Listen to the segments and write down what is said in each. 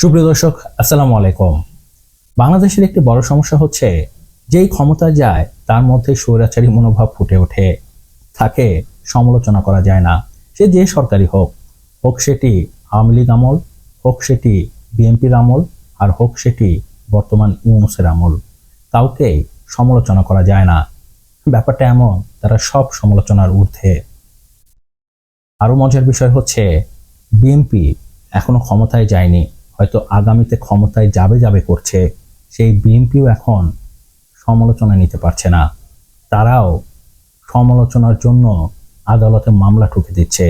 সুপ্রিয় দর্শক, আসসালামু আলাইকুম। বাংলাদেশের একটি বড় সমস্যা হচ্ছে, যেই ক্ষমতা যায়, তার মধ্যে স্বৈরাচারী মনোভাব ফুটে ওঠে। তাকে সমালোচনা করা যায় না। সে যে সরকারি হোক হোক সেটি আওয়ামী লীগ আমল, হোক সেটি বিএনপির আমল, আর হোক সেটি বর্তমান ইউনুসের আমল। কাউকে সমালোচনা করা যায় না। ব্যাপারটা এমন, তারা সব সমালোচনার ঊর্ধ্বে। আরও মজার বিষয় হচ্ছে, বিএনপি এখনও ক্ষমতায় যায়নি। হয়তো আগামীতে ক্ষমতায় যাবে যাবে করছে, সেই বিএনপিও এখন সমালোচনা নিতে পারছে না। তারাও সমালোচনার জন্য আদালতে মামলা ঠুকে দিচ্ছে।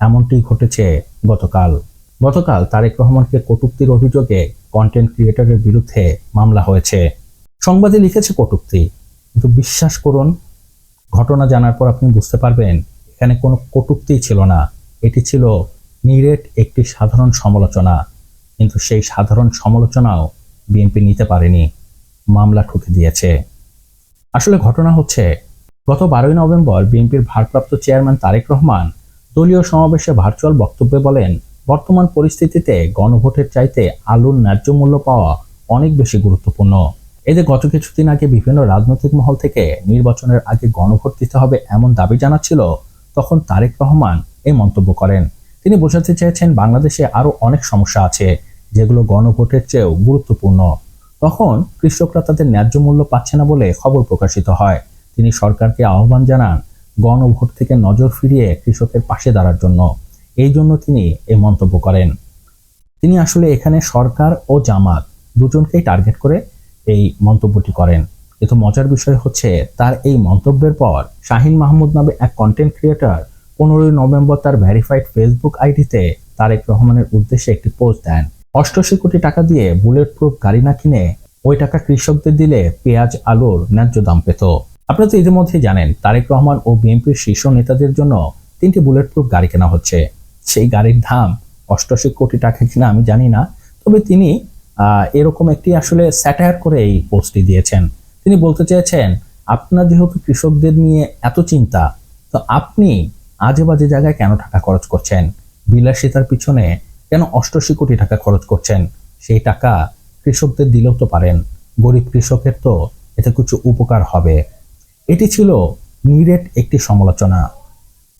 এমনটি ঘটেছে গতকাল। গতকাল তারেক রহমানকে কটূক্তির অভিযোগে কন্টেন্ট ক্রিয়েটরের বিরুদ্ধে মামলা হয়েছে। সংবাদে লিখেছে কটূক্তি। কিন্তু বিশ্বাস করুন, ঘটনা জানার পর আপনি বুঝতে পারবেন, এখানে কোনো কটূক্তি ছিল না। এটি ছিল নিরেট একটি সাধারণ সমালোচনা। কিন্তু সেই সাধারণ সমালোচনাও বিএনপি নিতে পারেনি। মামলা ঠুকে দিয়েছে। আসলে ঘটনা হচ্ছে, গত বারোই নভেম্বর বিএনপির ভারপ্রাপ্ত চেয়ারম্যান তারেক রহমান দলীয় সমাবেশে ভার্চুয়াল বক্তব্যে বলেন, বর্তমান পরিস্থিতিতে গণভোটের চাইতে আলুর ন্যায্য মূল্য পাওয়া অনেক বেশি গুরুত্বপূর্ণ। এতে গত কিছুদিন আগে বিভিন্ন রাজনৈতিক মহল থেকে নির্বাচনের আগে গণভোট দিতে হবে এমন দাবি জানাচ্ছিল, তখন তারেক রহমান এই মন্তব্য করেন। তিনি বোঝাতে চেয়েছেন, বাংলাদেশে আরও অনেক সমস্যা আছে। যেগুলো গণভোটের চেয়েও গুরুত্বপূর্ণ। তখন কৃষকরা তাদের ন্যায্য মূল্য পাচ্ছে না বলে খবর প্রকাশিত হয়। তিনি সরকারকে আহ্বান জানান গণভোট থেকে নজর ফিরিয়ে কৃষকের পাশে দাঁড়ার জন্য। এই জন্য তিনি এই মন্তব্য করেন। তিনি আসলে এখানে সরকার ও জামাত দুজনকেই টার্গেট করে এই মন্তব্যটি করেন। কিন্তু মজার বিষয় হচ্ছে তার এই মন্তব্যের পর শাহিন মাহমুদ নামে এক কন্টেন্ট ক্রিয়েটর পনেরোই নভেম্বর তার ভেরিফাইড ফেসবুক আইডিতে তারেক রহমানের উদ্দেশ্যে একটি পোস্ট দেন। অষ্টআশি কোটি টাকা দিয়ে বুলেট প্রুফ গাড়ি না কিনে ওই টাকা কৃষকদের দিলে পেঁয়াজ, আলুর ন্যায্য দাম পেত। আপনারা তো ইতিমধ্যে জানেন, তারেক রহমান ও বিএনপির শীর্ষ নেতাদের জন্য তিনটি বুলেট প্রুফ গাড়ি কেনা হচ্ছে। সেই গাড়ির দাম অষ্টআশি কোটি টাকা কিনা আমি জানি না, তবে তিনি এরকম একটি আসলে স্যাটায়ার করে এই পোস্টটি দিয়েছেন। তিনি বলতে চেয়েছেন, আপনার যেহেতু কৃষকদের নিয়ে এত চিন্তা, তো আপনি আজে বাজে জায়গায় কেন টাকা খরচ করছেন? বিলাসিতার পিছনে কেন অষ্টআশি কোটি টাকা খরচ করছেন? সেই টাকা কৃষকদের দিলেও তো পারেন। গরিব কৃষকের তো এতে কিছু উপকার হবে। এটি ছিল নিরেট একটি সমালোচনা।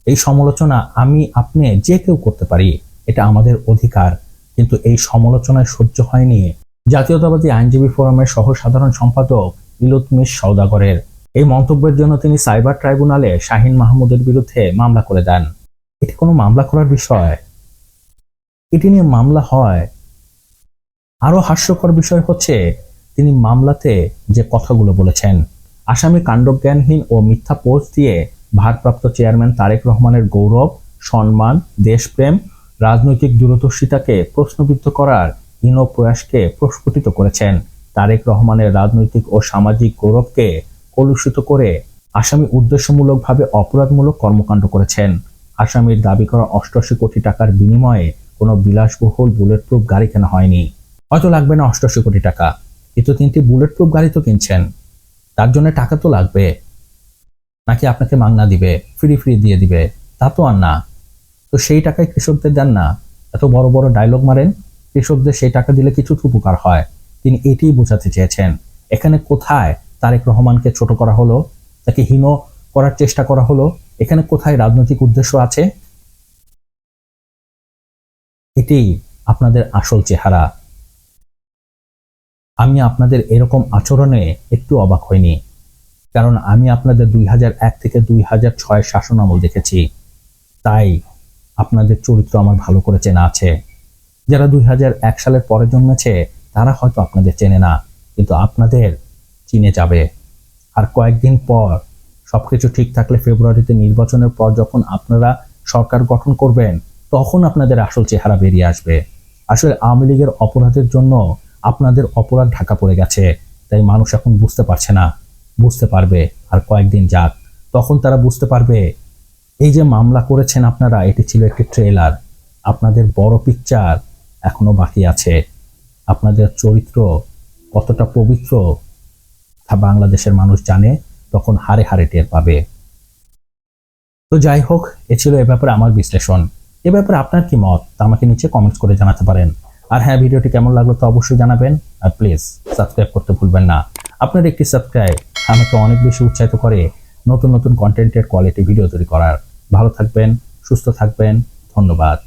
এই সমালোচনা আমি, আপনি যে কেউ করতে পারি, এটা আমাদের অধিকার। কিন্তু এই সমালোচনায় সহ্য হয়নি জাতীয়তাবাদী আইনজীবী ফোরামের সহ সাধারণ সম্পাদক ইলুতমিশ সওদাগরের। এই মন্তব্যের জন্য তিনি সাইবার ট্রাইব্যুনালে শাহিন মাহমুদের বিরুদ্ধে মামলা করে দেন। এটি কোনো মামলা করার বিষয়? এটি নিয়ে মামলা হয়। আরও হাস্যকর বিষয় হচ্ছে, তিনি মামলাতে যে কথাগুলো বলেছেন, আসামি কাণ্ডজ্ঞানহীন ও মিথ্যা পোস্ট দিয়ে ভারপ্রাপ্ত চেয়ারম্যান তারেক রহমানের গৌরব, সম্মান, দেশপ্রেম, রাজনৈতিক দূরদর্শিতাকে প্রশ্নবিদ্ধ করার হীন প্রয়াসকে প্রস্ফুটিত করেছেন। তারেক রহমানের রাজনৈতিক ও সামাজিক গৌরবকে কলুষিত করে আসামি উদ্দেশ্যমূলকভাবে অপরাধমূলক কর্মকাণ্ড করেছেন। আসামির দাবি করা অষ্টআশি কোটি টাকার বিনিময়ে কোনো বিলাসবহুল বুলেট প্রুফ গাড়ি কেনা হয়নি। হয়তো লাগবে না অষ্টআশি কোটি টাকা। কিন্তু তিনটি বুলেট প্রুফ গাড়ি তো কিনছেন। তার জন্য টাকা তো লাগবে। নাকি আপনাকে মাংনা দিবে ফ্রি ফ্রি দিয়ে দিবে? তা তো আর না। তো সেই টাকায় কৃষকদের দেন না। এত বড় বড় ডায়লগ মারেন, কৃষকদের সেই টাকা দিলে কিছু তো উপকার হয়। তিনি এটিই বোঝাতে চেয়েছেন। এখানে কোথায় তারেক রহমানকে ছোট করা হলো? তাকে হীন করার চেষ্টা করা হলো? এখানে কোথায় রাজনৈতিক উদ্দেশ্য আছে? এটি আপনাদের আসল চেহারা। আমি আপনাদের এরকম আচরণে একটু অবাক হইনি, কারণ আমি আপনাদের দুই এক থেকে দুই হাজার ছয় শাসন আমল দেখেছি। তাই আপনাদের চরিত্র আমার ভালো করে চেনা আছে। যারা দুই এক সালের পরে জন্মেছে, তারা হয়তো আপনাদের চেনে না, কিন্তু আপনাদের চিনে যাবে। আর কয়েকদিন পর সবকিছু ঠিক থাকলে ফেব্রুয়ারিতে নির্বাচনের পর যখন আপনারা সরকার গঠন করবেন তখন আপনাদের আসল চেহারা বেরিয়ে আসবে। আসলে আওয়ামী লীগের অপরাধের জন্য আপনাদের অপরাধ ঢাকা পড়ে গেছে। তাই মানুষ এখন বুঝতে পারছে না, বুঝতে পারবে আর কয়েকদিন যাক। তখন তারা বুঝতে পারবে, এই যে মামলা করেছেন আপনারা, এটি ছিল একটি ট্রেলার। আপনাদের বড় পিকচার এখনও বাকি আছে। আপনাদের চরিত্র কতটা পবিত্র, তা বাংলাদেশের মানুষ জানে, তখন হারে হারে টের পাবে। তো যাই হোক, এ ছিল এ ব্যাপারে আমার বিশ্লেষণ। এ ব্যাপারে আপনার কি মত? তা আমাকে নিচে কমেন্টস করে জানাতে পারেন। আর হ্যাঁ ভিডিওটি কেমন লাগল তো অবশ্যই জানাবেন। আর প্লিজ সাবস্ক্রাইব করতে ভুলবেন না। আপনার একটি সাবস্ক্রাইব আমাকে অনেক বেশি উৎসাহিত করে নতুন নতুন কন্টেন্টের কোয়ালিটি ভিডিও তৈরি করার। ভালো থাকবেন, সুস্থ থাকবেন, ধন্যবাদ।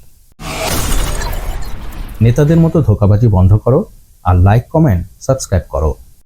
নেতাদের মতো ধোকাবাজি বন্ধ করো আর লাইক কমেন্ট সাবস্ক্রাইব করো।